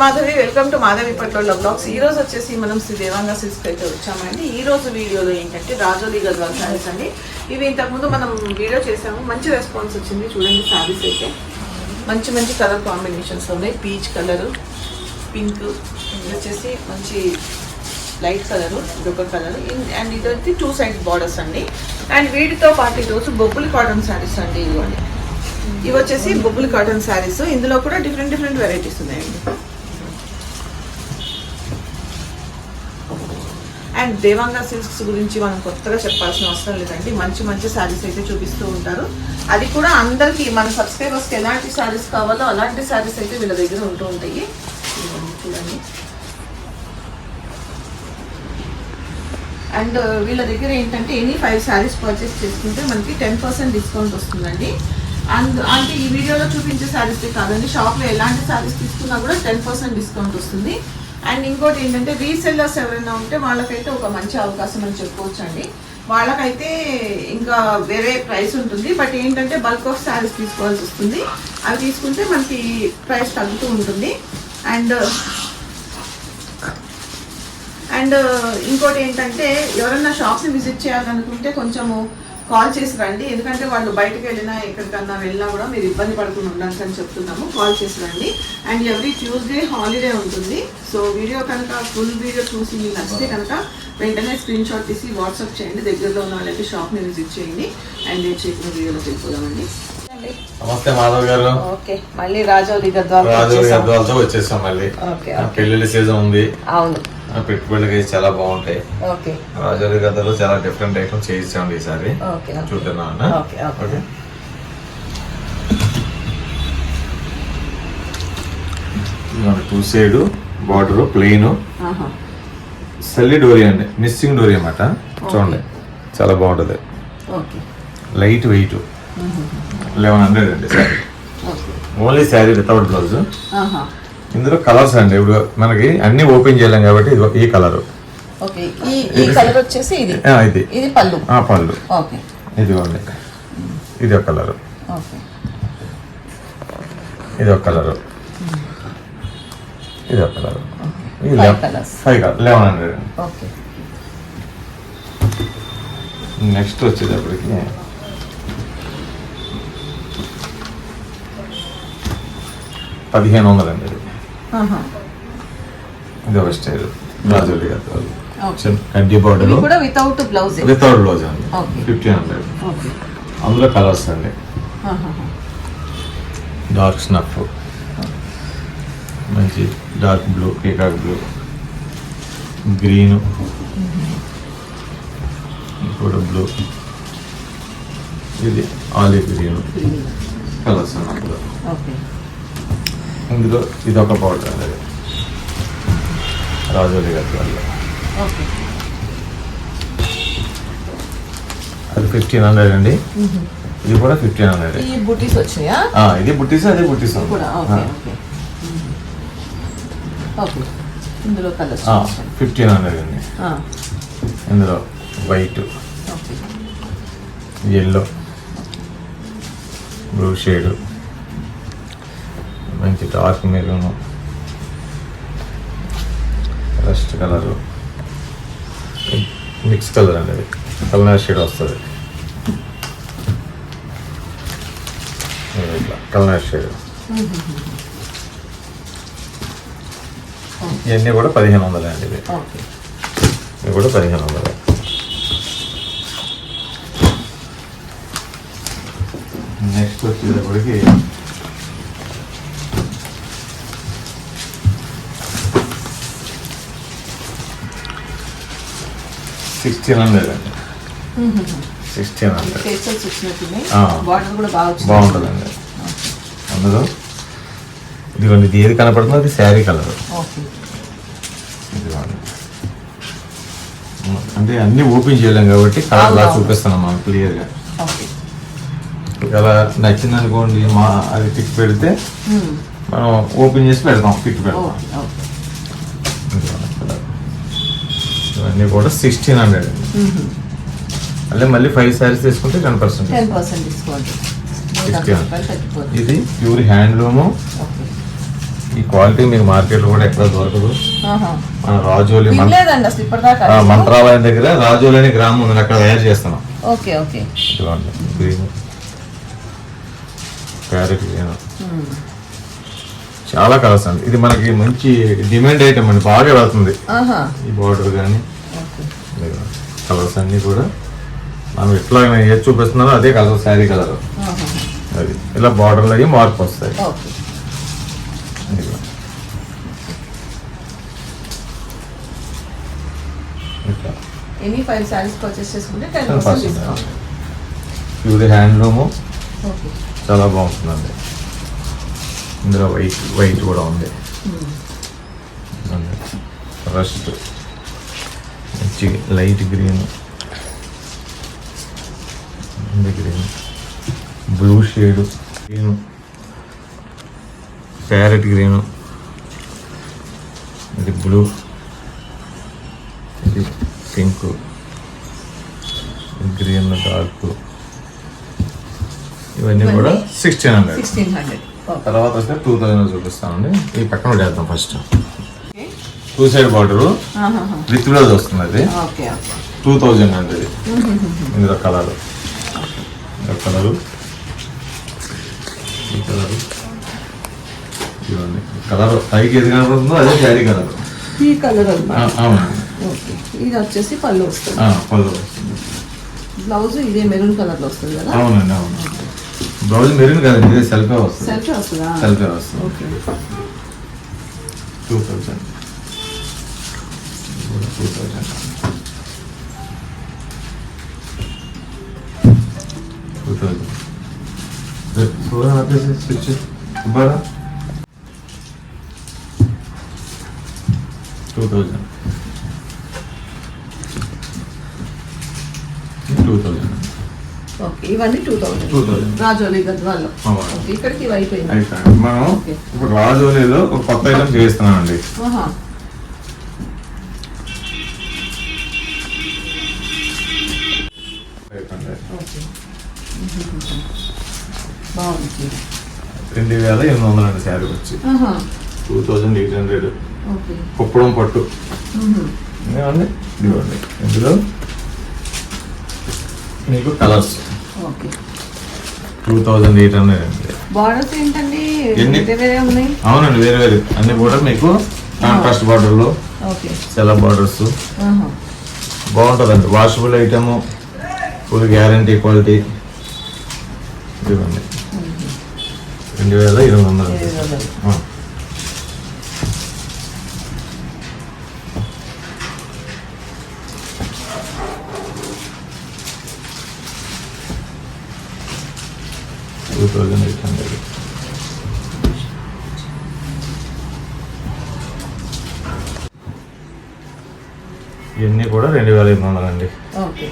Madhavi welcome to Madhavi పట్ల blogs. ఈ రోజు వచ్చేసి మనం శ్రీ దేవాంగ సిల్క్స్ అయితే వచ్చామండి. ఈ రోజు వీడియోలో ఏంటంటే రాజోలి గద్వాల్ శారీస్ అండి. ఇవి ఇంతకుముందు మనం వీడియో చేసాము. మంచి రెస్పాన్స్ వచ్చింది. చూడండి శారీస్ అయితే. మంచి మంచి కలర్ కాంబినేషన్స్ ఉన్నాయి. పీచ్ కలర్ పింక్ ఇది వచ్చేసి మంచి లైట్ కలర్ ఇదొక కలర్. అండ్ ఇది వచ్చి టూ సైడ్స్ బార్డర్స్ అండి. అండ్ వీటితో పాటు ఈరోజు బొబ్బులు కాటన్ శారీస్ అండి ఇవ్వండి. ఇవి వచ్చేసి బొబ్బులు కాటన్ శారీస్ ఇందులో కూడా డిఫరెంట్ డిఫరెంట్ వెరైటీస్ ఉన్నాయండి. అండ్ దేవాంగ సిల్క్స్ గురించి మనం కొత్తగా చెప్పాల్సిన అవసరం లేదండి. మంచి మంచి శారీస్ అయితే చూపిస్తూ ఉంటారు. అది కూడా అందరికీ మన సబ్స్క్రైబర్స్కి ఎలాంటి శారీస్ కావాలో అలాంటి శారీస్ అయితే వీళ్ళ దగ్గర ఉంటూ ఉంటాయి. చూడండి. అండ్ వీళ్ళ దగ్గర ఏంటంటే ఎనీ ఫైవ్ శారీస్ పర్చేస్ చేసుకుంటే మనకి టెన్ పర్సెంట్ డిస్కౌంట్ వస్తుందండి. అండ్ అంటే ఈ వీడియోలో చూపించే శారీస్ కాదండి. షాప్లో ఎలాంటి శారీస్ తీసుకున్నా కూడా టెన్ పర్సెంట్ డిస్కౌంట్ వస్తుంది. అండ్ ఇంకోటి ఏంటంటే రీసెల్లర్స్ ఎవరైనా ఉంటే వాళ్ళకైతే ఒక మంచి అవకాశం అని చెప్పుకోవచ్చు అండి వాళ్ళకైతే ఇంకా వేరే ప్రైస్ ఉంటుంది. బట్ ఏంటంటే బల్క్ ఆఫ్ శారీస్ తీసుకోవాల్సి వస్తుంది. అవి తీసుకుంటే మనకి ప్రైస్ తగ్గుతూ ఉంటుంది. అండ్ అండ్ ఇంకోటి ఏంటంటే ఎవరన్నా షాప్ని విజిట్ చేయాలనుకుంటే కొంచెము కాల్ చేసి రండి. ఎందుకంటే వాళ్ళు బయటకు వెళ్ళినా ఎక్కడికన్నా వెళ్ళినా కూడా మీరు ఇబ్బంది పడకుండా ఉండడానికి అని చెప్తున్నాము. కాల్ చేసి రండి. అండ్ ఎవ్రీ ట్యూస్డే హాలిడే ఉంటుంది. సో వీడియో కనుక ఫుల్ వీడియో చూసి మీకు నచ్చితే కనుక వెంటనే స్క్రీన్ షాట్ తీసి వాట్సాప్ చేయండి. దగ్గరలో ఉన్న వాళ్ళకి షాప్ని విజిట్ చేయండి. అండ్ నేను చెప్పిన వీడియోలో వెళ్ళిపోదామండి నమస్తే మాధవ్ గారు. మళ్ళీ గద్వాల్ వచ్చేసాం. మళ్ళీ. పెళ్ళిళ్ళ సీజన్ ఉంది. అవును. పెట్టుబడులకి చాలా బాగుంటాయి. రాజోలి గద్దలో చాలా డిఫరెంట్ ఐటమ్స్ చేయించామండి ఈసారి. చూద్దాం okay. Two side border plain. సల్లి డోరీ అండి మిస్సింగ్ డోరీ అన్నమాట. చూడండి చాలా బాగుంటుంది. లైట్ వెయిట్ లెవెన్ హండ్రెడ్ అండి sari only sari without blouse. ఇందులో కలర్స్ అండి. ఇప్పుడు మనకి అన్ని ఓపెన్ చేయలేం కాబట్టి ఇది ఈ కలర్ ఓకే. ఈ ఈ కలర్ వచ్చేసి ఇది. ఇది. ఇది పళ్ళు. ఆ పళ్ళు. ఓకే. ఇదిగోండి. ఇది ఒక కలరు ఓకే. ఇది ఒక కలరు ఇది ఒక కలరు ఇది Five colours. Five colour eleven hundred okay. Next వచ్చేటప్పటికి పదిహేను వందలు అండి ఇది ఒక స్టైల్. ఓకే. కడ్డీ ఇవి బార్డర్ కూడా వితౌట్ బ్లౌజ్ వితౌట్ బ్లౌజ్ అండి. ఫిఫ్టీన్ హండ్రెడ్ అందులో కలర్స్ అండి. డార్క్ స్నఫ్ మంచి dark blue peacock blue green కూడా బ్లూ ఇది ఆలివ్ గ్రీన్ కలర్స్ అన్నప్పుడు ఓకే. ఇందులో ఇది ఒక పౌడర్ అనేది రాజోలి గారి వల్ల. ఓకే. అది ఫిఫ్టీన్ హండ్రెడ్ అండి. ఇది కూడా ఫిఫ్టీన్ హండ్రెడ్ ఇది బుట్టీస్ అది బుట్టీస్ ఫిఫ్టీన్ హండ్రెడ్ అండి. ఇందులో వైట్ ఎల్లో బ్లూ షేడ్ మంచి dark maroon rust colour mix colour అండి కలర్ షేడ్ వస్తుంది. ఇట్లా కలర్ షేడ్ ఇవన్నీ కూడా పదిహేను వందలే అండి ఇది ఇవి కూడా పదిహేను వందలే. నెక్స్ట్ వచ్చేటప్పటికి సిక్స్టీన్ హండ్రెడ్ అండి. Sixteen hundred. బాగుంటుందండి. అందులో ఇదిగోండి ఇది ఏది కనపడుతుందో అది శారీ కలర్. ఇదిగోండి. అంటే అన్ని ఓపెన్ చేయలేం కాబట్టి కలర్ లా అవునవును. చూపిస్తున్నాం మనం క్లియర్గా. ఇలా నచ్చింది అనుకోండి మా అది పిక్ పెడితే మనం ఓపెన్ చేసి పెడతాం పిక్ పెడతాం ఓకే ఓకే ఇదిగోండి colour. ఇవన్నీ కూడా సిక్స్టీన్ హండ్రెడ్ మళ్ళీ మళ్ళీ ఫైవ్ శారీస్ తీసుకుంటే టెన్ పర్సెంట్ టెన్ డిస్కౌంట్ ఇది ప్యూర్ హ్యాండ్లూము ఈ క్వాలిటీ మీకు మార్కెట్లో కూడా ఎక్కడ దొరకదు. మన రాజోలి మంత్రాలయం దగ్గర రాజోలి అనే గ్రామం ఉంది. అక్కడ తయారు చేస్తున్నాం. Okay okay. ఇదిగోండి గ్రీన్. Carrot green. ఉమ్. చాలా కలర్స్ అండి. ఇది మనకి మంచి డిమాండ్ ఐటమ్ అండి. బాగా వెళ్తుంది. ఈ బార్డర్ కానీ కలర్స్ అన్నీ కూడా మనం ఎట్లా ఏది చూపిస్తున్నారో అదే కలర్ శారీ కలర్. అది. ఇలా బార్డర్లు అయ్యి మార్పు వస్తాయి. ఎనీ ఫైవ్ శారీస్ పర్చేస్ చేసుకుంటే ten percent discount pure handloom okay. చాలా బాగుంటుందండి. ఇందులో వైట్ వైట్ కూడా ఉంది. రస్ట్ మంచి light green green blue shade green parrot green ఇది బ్లూ ఇది పింక్ గ్రీన్ డార్క్ ఇవన్నీ కూడా సిక్స్టీన్ హండ్రెడ్ తర్వాత వస్తే టూ థౌజండ్ చూపిస్తానండి ఈ పక్కన చేద్దాం first two side border. With blouse వస్తుంది అది. టూ థౌజండ్ అండి ఇది ఇందులో కలర్. కలరు. ఈ కలర్. ఇవన్నీ. కలర్ పైకి ఏది కనబడుతుందో అదే శారీ కలర్. ఈ కలర్ అవునండి ఇది వచ్చేసి పళ్ళు వస్తుంది. పళ్ళు వస్తుంది. బ్లౌజ్ ఇదే మెరూన్ కలర్లో వస్తుంది కదా? అవునండి అవును. బ్లౌజ్ మెరూన్ కదండి ఇదే సెల్ఫే వస్తుంది. సెల్ఫీ వస్తుందా? సెల్ఫే వస్తుంది. Okay. Two thousand two thousand two thousand okay ఇవన్నీ టూ థౌజండ్ రాజోలీ గద్వాల్లో ఇక్కడికి ఇవి అయిపోయింది మనం ఇప్పుడు రాజోలీలో ఒక కొత్త ఐటమ్ చేస్తున్నాం అండి బాగుంది. రెండు వేల ఎనిమిది వందల అండి శారీ వచ్చి. Two thousand eight hundred. Kuppadam పట్టు. ఏమండి ఇదిగోండి ఇందులో మీకు colours. Two thousand eight hundred అండి. బార్డర్స్ ఏంటండి? అవునండి వేరే వేరే. అన్ని కూడా మీకు కాంట్రాస్ట్ బార్డర్లో. సెల బార్డర్స్. బాగుంటుందండి. Washable item full guarantee quality. ఇదిగోండి. రెండు వేల ఇరవై వందలు. టూ థౌజండ్ ఎయిట్ హండ్రెడ్ ఇవన్నీ కూడా రెండు వేల ఎనిమిది వందలు అండి ఓకే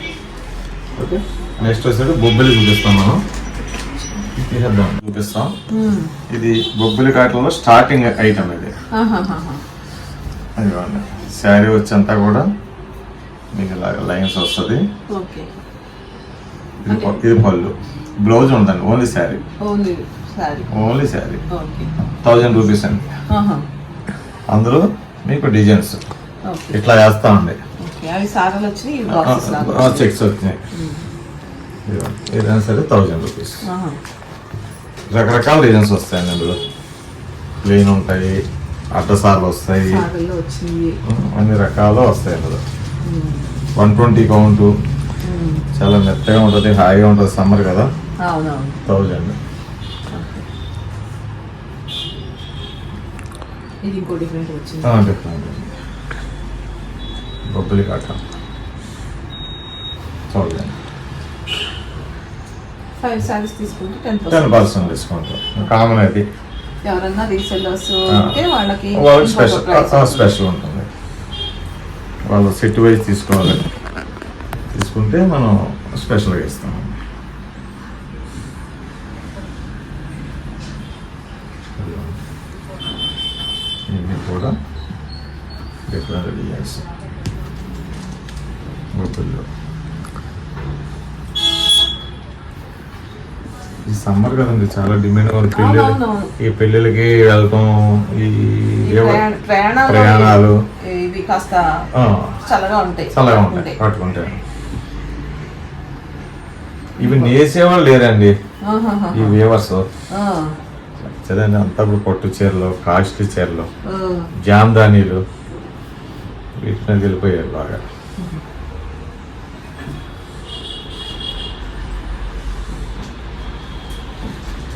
ఓకే నెక్స్ట్ వచ్చేది బొబ్బిలి చూపిస్తాం మనం తీసేద్దాం. చూపిస్తాం. ఇది బొబ్బిలి కాటంలో స్టార్టింగ్ ఐటమ్ ఇది. ఇదిగోండి. శారీ వచ్చంతా కూడా మీకు లైన్స్ వస్తుంది. ఇది పళ్ళు. బ్లౌజ్ ఉందండి only sari. Only sari. Thousand rupees అండి. అందులో మీకు డిజైన్స్ ఇట్లా వేస్తా ఉంది చెక్స్ వచ్చినాయి. ఏదైనా సరే థౌజండ్ రూపీస్. రకరకాల డిజైన్స్ వస్తాయండి అందులో. ప్లెయిన్ ఉంటాయి అడ్డసార్లు వస్తాయి. అన్ని రకాలు వస్తాయి అందులో. వన్ ట్వంటీ కౌంట్ చాలా మెత్తగా ఉంటుంది హాయిగా ఉంటుంది సమ్మర్ కదా. థౌజండ్ డిఫరెంట్ బొబ్బిలి కాట థౌజండ్ ఫైవ్ సారీస్ తీసుకుంటే ten ten percent discount common అది. ఎవరన్నా రీసెల్లర్స్. ఉంటే వాళ్ళకి వాళ్ళకి స్పెషల్ స్పెషల్ ఉంటుంది. వాళ్ళు సెట్ వైజ్ తీసుకోవాలి. తీసుకుంటే మనం స్పెషల్గా ఇస్తాం. ఇవన్నీ కూడా డిఫరెంట్ డిజైన్స్ బొబ్బిల్లో సమ్మర్ కదండి చాలా డిమాండ్ ఉంది. ఈ పెళ్ళిళ్ళకి వెళ్తాం ఈ ప్రయాణాలు ఇవి కాస్త చల్లగా ఉంటాయి. చల్లగా ఉంటాయి పట్టుకుంటాయి ఇవి నేసేవాళ్ళు లేరండి. ఈ వేవర్స్ చదండి అంతా ఇప్పుడు పట్టు చీరలు కాస్ట్లీ చీరలు. జామ్దానీలు వీటి మీద వెళ్ళిపోయారు బాగా.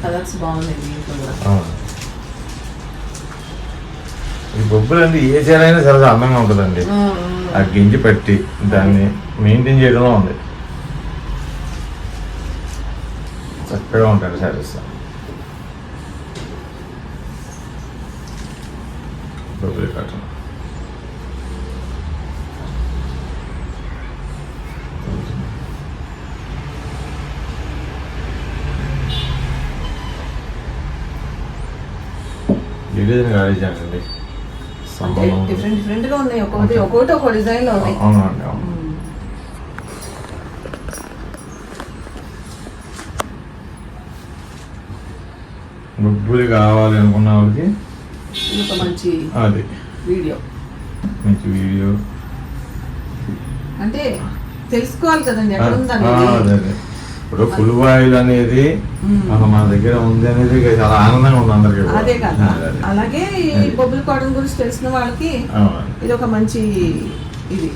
కలర్స్ బాగున్నాయి దీంట్లో కూడా. ఈ ఏ చీర అయినా చాలా అందంగా ఉంటుందండి. ఆ, ఆ గింజి పెట్టి దాన్ని మెయింటైన్ చేయడంలో ఉంది. చక్కగా ఉంటాడు శారీస్. బొబ్బులి కాటన్ డిజైన్ సంబంధం ఉంది. డిఫరెంట్ డిఫరెంట్గా ఉన్నాయి. ఒక్కొక్కటి ఒక్కొక్కటి ఒక డిజైన్లో ఉన్నాయి. అవునండి అవును కావాలి అనుకున్న వాళ్ళకి మంచి అది. వీడియో. మంచి వీడియో. అంటే తెలుసుకోవాలి కదండి ఎక్కడ అదే. ఇప్పుడు ఫుల్ బాయిల్ అనేది. మన మన దగ్గర ఉంది అనేది చాలా ఆనందంగా ఉంది అందరికీ. అదే కదా. అలాగే ఈ. బొబ్బుల కాటన్ గురించి తెలిసిన వాళ్ళకి. ఇది ఒక మంచి ఇది.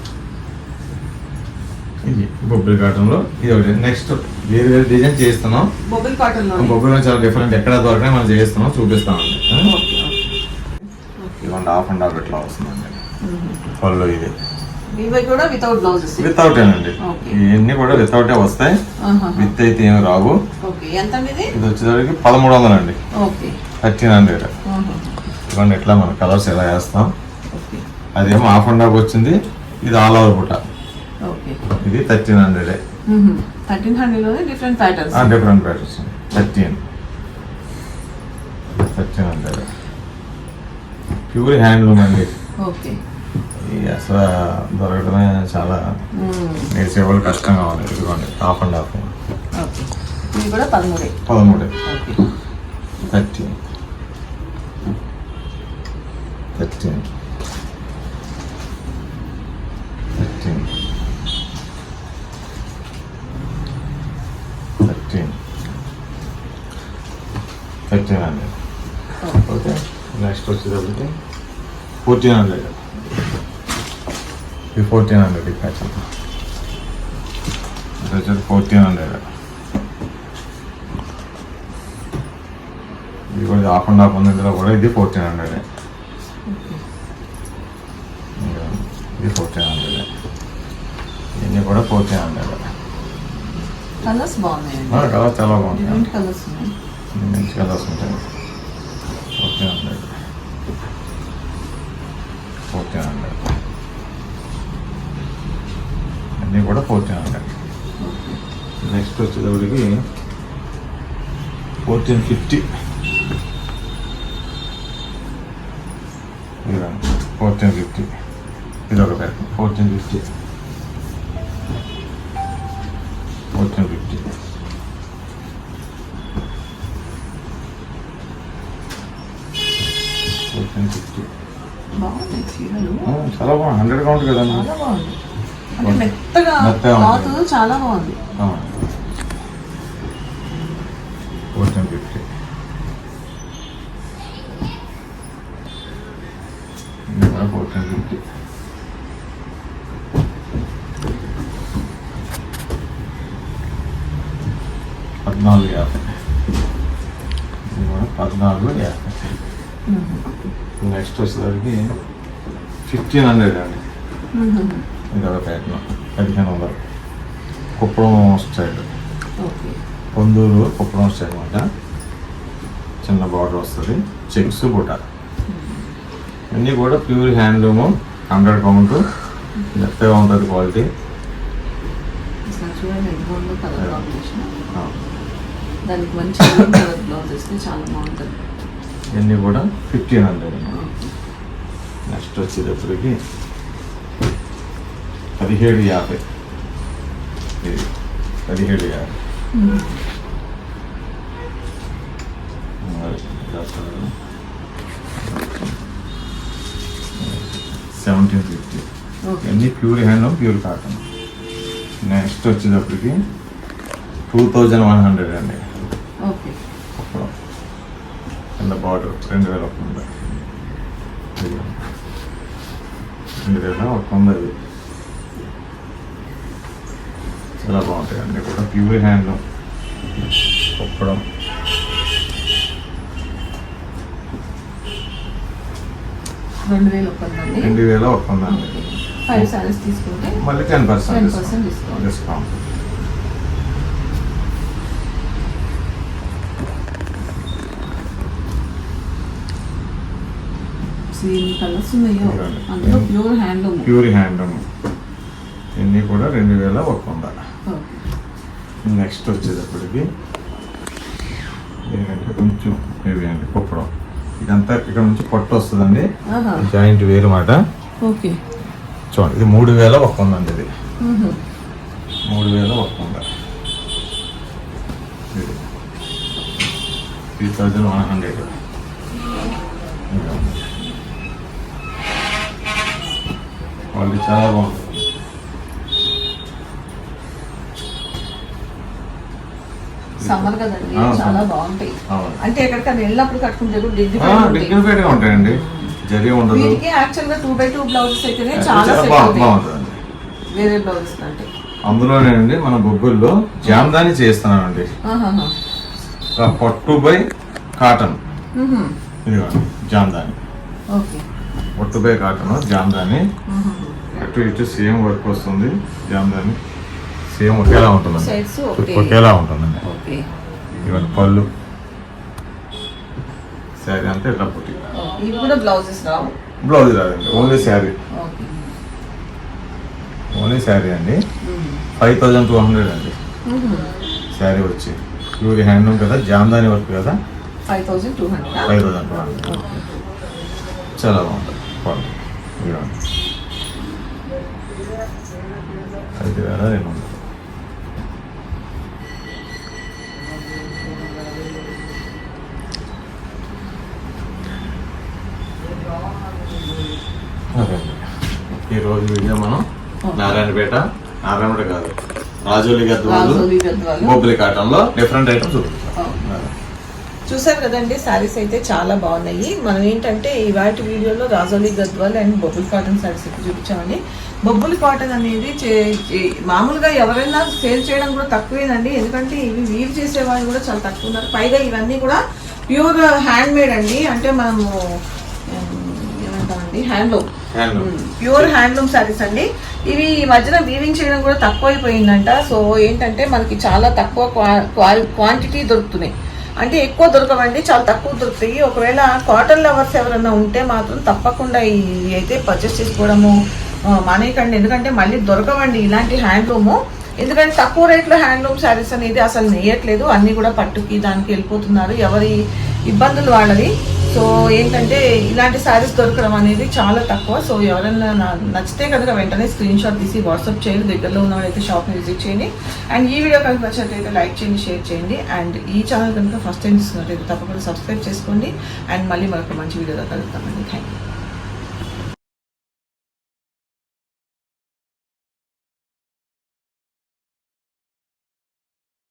ఇది బొబ్బిలి కాటన్లో ఇది ఒకటి. నెక్స్ట్ వేరే వేరే డిజైన్ చేస్తున్నాం బొబ్బుల కాటన్లో బొబ్బిలో చాలా డిఫరెంట్ ఎక్కడ దొరకనే మనం చేస్తున్నాం ఓకే ఇదిగోండి హాఫ్ అండ్ హాఫ్ ఇట్లా వస్తుందండి. పళ్ళు ఇది. వితౌట్ అండి. ఇవన్నీ కూడా వితౌటే వస్తాయి. విత్ అయితే ఏమి రావు. ఇది వచ్చేసరికి పదమూడు వందలు అండి ఓకే. Thirteen hundred. ఇవ్వండి ఎట్లా మన కలర్స్ ఎలా వేస్తాం. అదేమో హాఫ్ అండ్ హాఫ్ వచ్చింది. ఇది ఆల్ ఓవర్ ఓకే. ఇది thirteen hundred different patterns different patterns thirteen. Thirteen hundred. Pure handloom అండి. ఓకే. అసలు దొరకడమే చాలా నేర్చేవాళ్ళు కష్టంగా ఉంది ఇదిగోండి హాఫ్ అండ్ హాఫ్. కూడా పదమూడే. పదమూడు. Okay. Thirteen. Thirteen. Thirteen. Thirteen. Thirteen hundred. Okay. Next వచ్చేటప్పటికి ఫోర్టీన్ హండ్రెడ్. ఇది ఫోర్టీన్ హండ్రెడ్ ఈ ప్యాచ్ ఇది వచ్చేది ఫోర్టీన్ హండ్రెడ్ ఇది కూడా హాఫ్ అండ్ హాఫ్ ఉంది ఇందులో కూడా ఇది ఫోర్టీన్ హండ్రెడ్ ఇది ఫోర్టీన్ హండ్రెడ్ ఇవన్నీ కూడా ఫోర్టీన్ హండ్రెడ్ కలర్స్ చాలా డిఫరెంట్ కలర్స్ మంచి కలర్స్ ఉంటాయి. ఫోర్టీన్ హండ్రెడ్ ఫోర్టీన్ హండ్రెడ్ అన్నీ కూడా ఫోర్టీన్ హండ్రెడ్ నెక్స్ట్ వచ్చేటప్పటికి ఫోర్టీన్ ఫిఫ్టీ ఫోర్టీన్ ఫిఫ్టీ ఇది ఒక pack fourteen fifty fourteen fifty fourteen fifty చాలా బాగుంది. హండ్రెడ్ కౌంట్ అంటే మెత్తగా క్లాత్. చాలా బాగుంది. ఫోర్టీన్ ఫిఫ్టీ ఫోర్టీన్ ఫిఫ్టీ పద్నాలుగు యాభై. ఇది కూడా పద్నాలుగు యాభై. నెక్స్ట్ వచ్చేసరికి ఫిఫ్టీన్ హండ్రెడ్ అండి. ఇది ఒక ప్యాక్లో పదిహేను వందలు కుప్పడం ఓకే పొందూరు కుప్పడం స్టైల్ అనమాట చిన్న బార్డర్ వస్తుంది చెక్స్ బుట్ట అన్నీ కూడా ప్యూర్ హ్యాండ్లూము హండ్రెడ్ కౌంట్ మెత్తగా ఉంటుంది క్వాలిటీ దానికి మంచి బ్లౌజ్ ఇస్తే చాలా బాగుంటుంది ఇవన్నీ కూడా ఫిఫ్టీన్ హండ్రెడ్ నెక్స్ట్ వచ్చేటప్పటికి పదిహేడు యాభై ఇది పదిహేడు యాభై సెవెంటీన్ ఫిఫ్టీ ఓకే ఇవన్నీ pure hand pure cotton next వచ్చేటప్పటికి టూ థౌజండ్ వన్ హండ్రెడ్ అండి కింద బార్డర్ రెండు వేల ఒక వంద. రెండు వేల ఒక వంద ఇది చాలా బాగుంటాయి అన్నీ కూడా. Pure hand Kuppadam. రెండు వేలు ఒప్పందండి రెండు వేల అండి ఫైవ్ సారీస్ తీసుకుంటే మళ్ళీ ten percent 10% discount. Discount same colours ఉన్నాయో. అందులో ప్యూర్ హ్యాండ్లూమ్ ప్యూర్ హ్యాండ్ ఇవన్నీ కూడా రెండు వేల ఒక వంద ఓకే నెక్స్ట్ వచ్చేటప్పటికి ఏంటంటే కొంచెం హెవీ అండి కుప్పడం ఇదంతా ఇక్కడ నుంచి పొట్ట వస్తుందండి. జాయింట్ వేరు మాట. ఓకే. చూడండి ఇది మూడు వేల ఒక వంద అండి ఇది. మూడు వేల ఒక వంద. త్రీ థౌజండ్ వన్ హండ్రెడ్ వాళ్ళు చాలా బాగుంది. సమ్మర్ కదండి. చాలా. బాగుంటాయి. అంటే ఎక్కడికైనా వెళ్ళినప్పుడు కట్టుకుంటే కూడా ఉంటాయండి. జరి ఉండదు. వీటికి యాక్చువల్గా టూ బై టూ బ్లౌజెస్ అయితేనే చాలా చాలా సెట్ బా- అవుతాయి. బాగుంటుందండి వేరే బ్లౌజెస్ కంటే అందులోనేనండి మన బొగ్గుల్లో జామ్దాని చేస్తున్నామండి పట్టు బై కాటన్. ఇదిగోండి జామ్దాని. పట్టు బై కాటన్ జామ్దాని. అటు ఇటు సేమ్ వర్క్ వస్తుంది జామ్దాని. సేమ్ ఒకేలా ఒకటే. ఒకేలా ఉంటుందండి. ఇవన్నీ పళ్ళు. శారీ అంతా ఇట్లా పుట్టి బ్లౌజ్ రాదండి. ఓన్లీ శారీ. ఓన్లీ శారీ అండి. Hmm. Five thousand two hundred అండి. మ్మ్. శారీ వచ్చి. ప్యూర్ హ్యాండ్లూమ్ కదా జామ్దాని వర్క్ కదా. ఫైవ్ థౌజండ్ టూ హండ్రెడ్ చాలా బాగుంటుంది. క్వాలిటీ. ఐదు వేల రెండు వందలు. ఈరోజు వీడియో మనం నారాయణపేట నారాయణపేట కాదు రాజోలి గద్వాలు. బొబ్బిలి కాటంలో డిఫరెంట్ ఐటమ్స్ చూపిస్తాం. చూసారు కదండి శారీస్ అయితే చాలా బాగున్నాయి. మనం ఏంటంటే ఇవాటి వీడియోలో రాజోలి గద్వాల్ అండ్ బొబ్బుల్ కాటన్ శారీస్ అయితే చూపించామండి. బొబ్బుల్ కాటన్ అనేది మామూలుగా ఎవరైనా సేల్ చేయడం కూడా తక్కువేనండి. ఎందుకంటే ఇవి వీవ్ చేసే వాళ్ళు కూడా చాలా తక్కువ ఉన్నారు. పైగా ఇవన్నీ కూడా ప్యూర్ హ్యాండ్ మేడ్ అండి. అంటే మనము ఏమంటామండి హ్యాండ్లూమ్ ప్యూర్ హ్యాండ్లూమ్ శారీస్ అండి. ఇవి ఈ మధ్యన వీవింగ్ చేయడం కూడా తక్కువైపోయిందంట. సో ఏంటంటే మనకి చాలా తక్కువ క్వాంటిటీ దొరుకుతున్నాయి. అంటే ఎక్కువ దొరకవండి చాలా తక్కువ దొరుకుతాయి. ఒకవేళ కాటన్ లవర్స్ ఎవరైనా ఉంటే మాత్రం తప్పకుండా ఇవి అయితే పర్చేస్ చేసుకోవడము మానేయకండి. ఎందుకంటే మళ్ళీ దొరకవండి ఇలాంటి హ్యాండ్లూము ఎందుకంటే తక్కువ రేట్లో హ్యాండ్లూమ్ శారీస్ అనేది అసలు నేయట్లేదు. అన్నీ కూడా పట్టుకి దానికి వెళ్ళిపోతున్నారు. ఎవరి ఇబ్బందులు వాళ్ళది సో ఏంటంటే ఇలాంటి శారీస్ దొరకడం అనేది చాలా తక్కువ. సో ఎవరైనా నచ్చితే కనుక వెంటనే స్క్రీన్ షాట్ తీసి వాట్సాప్ చేయండి. దగ్గరలో ఉన్న వాళ్ళైతే షాప్ని విజిట్ చేయండి. అండ్ ఈ వీడియో కనుక నచ్చినట్లయితే లైక్ చేయండి షేర్ చేయండి. అండ్ ఈ ఛానల్ కనుక ఫస్ట్ టైం చూస్తున్నట్లయితే తప్పకుండా సబ్స్క్రైబ్ చేసుకోండి. అండ్ మళ్ళీ మరొక మంచి వీడియోలో కలుగుతామండి థ్యాంక్ యూ